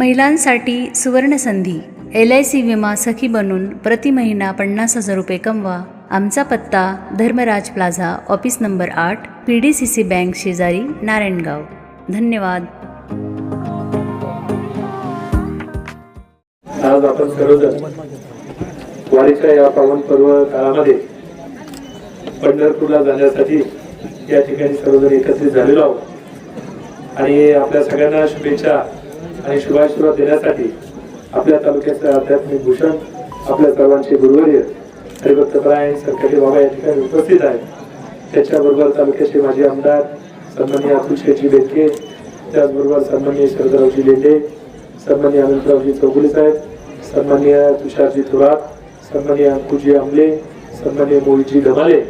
महिलांसाठी सुवर्णसंधी L I C विमा सखी बनून प्रति महिना पन्नास हजार रुपये कमवा. आमचा पत्ता धर्मराज प्लाझा ऑफिस नंबर आठ P D C C bank शेजारी नारायणगाव. धन्यवाद. आज आपण सर्वजण वारीच्या या पावन पर्व काळामध्ये पंढरपूरला जाण्यासाठी या ठिकाणी सर्वजण एकत्रित झालेलो आहोत. आणि आपल्या सगळ्यांना शुभेच्छा. आणि शुभाशीर्वाद देण्यासाठी आपल्या तालुक्याचे आध्यात्मिक भूषण आपल्या सर्वांचे गुरुवर्य हरिभक्तपरायण सरकारी बाबा या ठिकाणी उपस्थित आहेत. त्याच्याबरोबर तालुक्याचे माजी आमदार सन्मान्य अतुलशेजी बेटके त्याचबरोबर सन्मान्य शरदरावजी लेंडे सन्मान्य अनंतरावजी चौगुले साहेब सन्मान्य तुषारजी थोरात सन्मान्य अंकुजी आमले सन्मान्य मोहितजी धमाले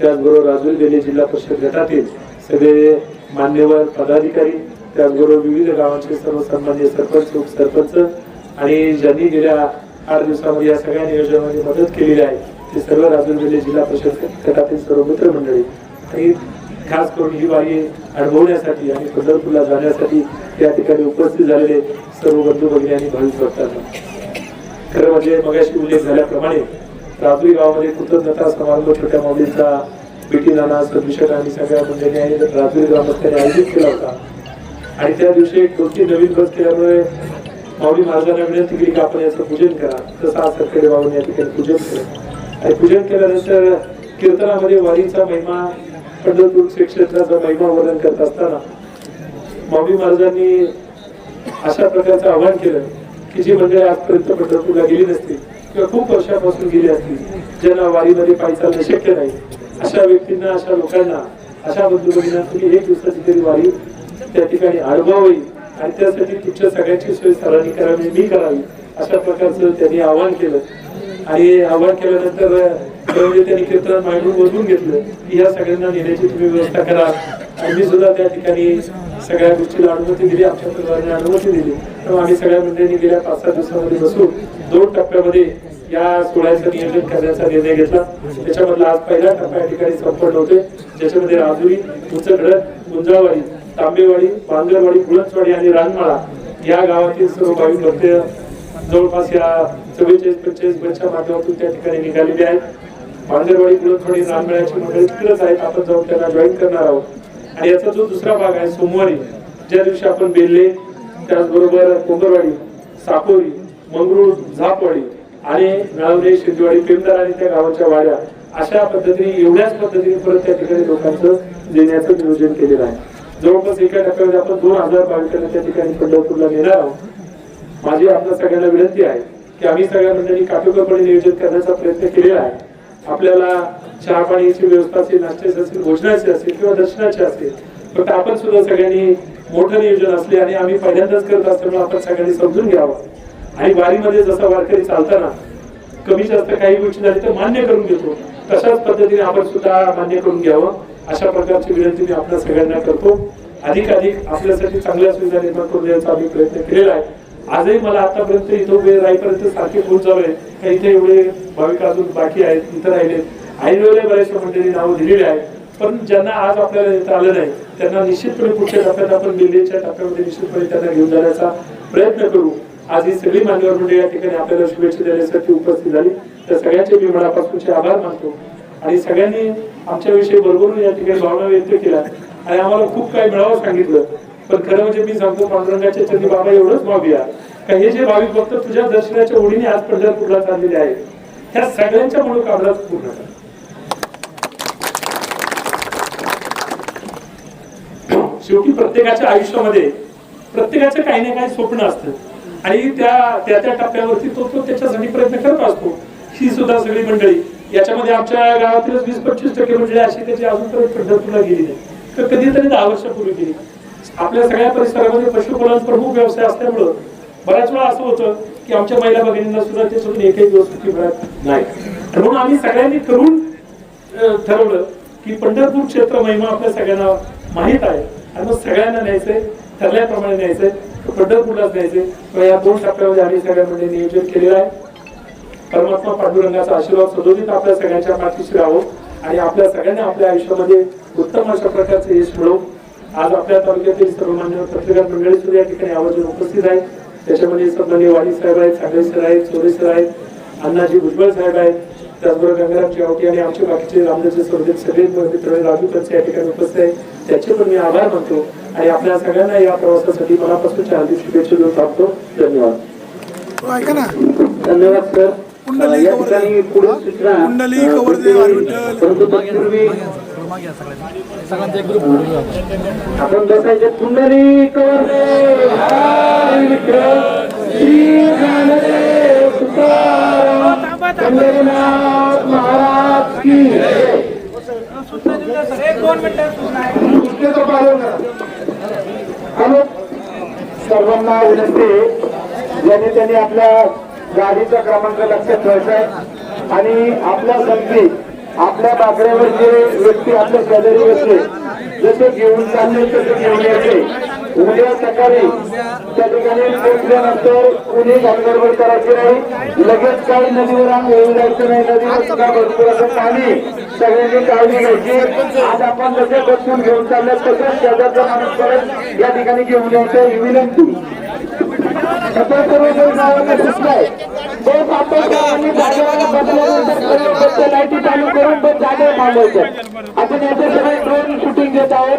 त्याचबरोबर राजूर बेले जिल्हा परिषद गटातील सगळे मान्यवर पदाधिकारी त्याचबरोबर विविध गावांचे सर्व सन्मान्य सरपंच उपसरपंच आणि ज्यांनी गेल्या आठ दिवसामध्ये या सगळ्या नियोजनामध्ये मदत केलेली आहे ते सर्व राजूर जिल्हा परिषद गटातील सर्व मित्रमंडळी. आणि खास करून ही वारी अनुभवण्यासाठी आणि पंढरपूरला जाण्यासाठी या ठिकाणी उपस्थित झालेले सर्व बंधू भगिनी आणि भाविक भक्तांना. खरं म्हणजे मगाशी उल्लेख झाल्याप्रमाणे राजुरी गावामध्ये कृतज्ञता समारंभ छोट्या माऊलीचा बीटी नाना सदुशक आणि सगळ्या मंडळी राजुरी ग्रामस्थांनी आयोजित केला होता. आणि त्या दिवशी एक दोन तीन नवीन बस केल्यामुळे माऊली महाराजांना विनंती केली की आपण याचं पूजन करा. तसं आज सरकडे बाबांनी या ठिकाणी पूजन केलं. आणि पूजन केल्यानंतर कीर्तनामध्ये वारीचा महिमा पंढरपूर श्री क्षेत्राचा महिमा वर्णन करत असताना माऊली महाराजांनी अशा प्रकारचं आव्हान केलं की जी मंडळी आजपर्यंत पंढरपूरला गेली नसती किंवा खूप वर्षापासून गेली असतील ज्यांना वारीमध्ये पायी चालणं शक्य नाही अशा व्यक्तींना अशा लोकांना अशा बंधू भगिनींना तुम्ही एक दिवसाची तरी वारी त्या ठिकाणी अनुभवावी आणि त्यासाठी तुमच्या सगळ्यांची सोय सरांनी करावी मी करावी अशा प्रकारचं त्यांनी आव्हान केलं. आणि आव्हान केल्यानंतर खरं त्यांनी कीर्तन मांडून बदलून घेतलं की ह्या सगळ्यांना नेण्याची तुम्ही व्यवस्था करा. आणि मी सुद्धा त्या ठिकाणी सगळ्या गोष्टीला अनुमती दिली आमच्या परिवाराने अनुमती दिली. तर आम्ही सगळ्या मंडळींनी गेल्या पाच सहा दिवसामध्ये बसून दोन टप्प्यामध्ये या सोहळ्याचं नियोजन करण्याचा निर्णय घेतला. त्याच्यामधला आज पहिला टप्पा या ठिकाणी संपन्न होते ज्याच्यामध्ये राजुरी उंचकडक गुंजाळवाडी तांबेवाडी बांगरवाडी बुलंचवाडी आणि रानमाळा या गावातील सर्व भाविक भक्त जवळपास या चव्वेचाळीस पंचेचाळीस बसच्या माध्यमातून त्या ठिकाणी निघालेले आहेत. बांगरवाडी बुलंचवाडी रानमेळ्याची मंडळी तिकडेच आहेत. आपण जाऊन त्यांना जॉईन करणार आहोत. आणि याचा जो दुसरा भाग आहे सोमवारी ज्या दिवशी आपण बेल्ले त्याचबरोबर कोंबरवाडी साकोरी मंगरूळ झापवाडी आणि नाळवडे शिंदेवाडी पेमदार आणि त्या गावाच्या वाड्या अशा पद्धतीने एवढ्याच पद्धतीने परत त्या ठिकाणी लोकांचं देण्याचं नियोजन केलेलं आहे. जवळपास एका टप्प्यामध्ये आपण दोन हजार भाविकांना त्या ठिकाणी पंढरपूरला नेणार आहोत. माझी आपल्या सगळ्यांना विनंती आहे की आम्ही सगळ्या मंडळी काटेकोरपणे नियोजन करण्याचा प्रयत्न केलेला आहे. आपल्याला चहा पाण्याची व्यवस्था असेल नाश्त्याची असेल भोजनाची असेल किंवा दर्शनाची असेल फक्त आपण सुद्धा सगळ्यांनी मोठं नियोजन असले आणि आम्ही पहिल्यांदाच करत असल्यामुळे आपण सगळ्यांनी समजून घ्यावं. आणि वारीमध्ये जसं वारकरी चालताना कमी जास्त काही गोष्टी झाली तर मान्य करून घेतो. तशाच पद्धतीने आपण सुद्धा मान्य करून घ्यावं. अशा प्रकारची विनंती मी आपल्या सगळ्यांना करतो. अधिक अधिक आपल्यासाठी चांगल्या सुविधा निर्माण करून द्यायचा आम्ही प्रयत्न केलेला आहे. आजही मला आतापर्यंत इथं उभे राहीपर्यंत सारखे फोन चालू आहे का इथे एवढे भाविक अजून बाकी आहेत इथं राहिलेत ऐन बऱ्याचशा मंडळी नावं दिलेली आहेत. पण ज्यांना आज आपल्याला येता आलं नाही त्यांना निश्चितपणे पुढच्या टप्प्यात आपण दिल्लीच्या टप्प्यामध्ये निश्चितपणे त्यांना घेऊन जाण्याचा प्रयत्न करू. आज ही सगळी मान्यवर मंडळी या ठिकाणी आपल्याला शुभेच्छा देण्यासाठी उपस्थित झाली. तर सगळ्यांचे मी मनापासूनचे आभार मानतो. आणि सगळ्यांनी आमच्याविषयी बरोबर या ठिकाणी भावना व्यक्त केल्या. आणि आम्हाला खूप काही मिळावं सांगितलं. पण खरं म्हणजे मी सांगतो पांडुरंगाच्या चंदी बाबा एवढंच भावूया. का हे जे भाविक भक्त तुझ्या दर्शनाच्या ओढीने आज पंढरपूरला चाललेले आहेत ह्या सगळ्यांच्या मनोकामना पूर्ण शेवटी प्रत्येकाच्या आयुष्यामध्ये प्रत्येकाचं काही ना काही स्वप्न असतं. आणि त्या त्या त्या टप्प्यावरती तो तो त्याच्यासाठी प्रयत्न करत असतो. ही सुद्धा सगळी मंडळी. याच्यामध्ये आमच्या गावातील वीस पंचवीस टक्के मंडळी अशी त्याची अजूनपर्यंत पंढरपूरला गेली नाही. तर कधीतरी दहा वर्षापूर्वी गेली आपल्या सगळ्या परिसरामध्ये पशुपालन प्रमुख व्यवसाय असल्यामुळं बऱ्याच वेळा असं होतं की आमच्या महिला भगिनींना सुद्धा त्याच्यातून एकही दिवस सुट्टी मिळत नाही. म्हणून आम्ही सगळ्यांनी करून ठरवलं की पंढरपूर क्षेत्र महिमा आपल्या सगळ्यांना माहीत आहे. आणि मग सगळ्यांना न्यायचंय ठरल्याप्रमाणे न्यायचंय. पंढरपूरलाच न्यायचंय तर या दोन टप्प्यामध्ये आम्ही सगळ्यांमध्ये नियोजन केलेलं आहे. परमात्मा पांडुरंगाचा आशीर्वाद सदोदित आपल्या सगळ्यांच्या पाठीशी राहो आणि आपल्या सगळ्यांना आपल्या आयुष्यामध्ये उत्तम अशा प्रकारचं यश मिळो. आज आपल्या तालुक्यातील सर्वमान्य पत्रकार मंडळी सुद्धा या ठिकाणी आवर्जून उपस्थित आहे त्याच्यामध्ये सन्माननीय वाणी साहेब आहेत सागरे सर आहेत चोरे सर आहेत अण्णाजी भुजबळ साहेब आहेत. त्याचबरोबर गंगाराम चावटी आणि आमचे बाकीचे रामदासचे स्पर्धेत सगळे मित्र राजू खर्चे या ठिकाणी उपस्थित आहेत. त्याचे पण मी आभार मानतो आणि आपल्या सगळ्यांना या प्रवासासाठी मनापासून हार्दिक शुभेच्छा देऊन थांबतो धन्यवाद. हो, धन्यवाद सर कुंडली या कवर- ठिकाणी सूचना परंतु तत्पूर्वी आपण बसायचे कुंडली कवरदेव पंढरीनाथ महाराज की हॅलो सर्वांना विनंती यांनी त्यांनी आपल्या गाडीचा क्रमांक लक्षात ठेवायचा आहे आणि आपल्या संधी आपल्या बाकड्यावर जे व्यक्ती आपल्या शेजारी बसले जसे घेऊन चालले तसे घेऊन यायचे. उद्या सकाळी त्या ठिकाणी पोहोचल्यानंतर कुणी गडबड करायची नाही. लगेच काही नदीवर आम्ही येऊन जायचं नाही. नदीवर सुद्धा भरपूर असं पाणी सगळ्यांनी काळजी घ्यायची. आज आपण जसे बसून घेऊन चालले तसेच शेजारचा माणूस परत या ठिकाणी घेऊन यायचं ही विनंती. लाईटी चालू करून बस जागे थांबवायचं आपण याचे सगळे ड्रोन शूटिंग घेत आहोत.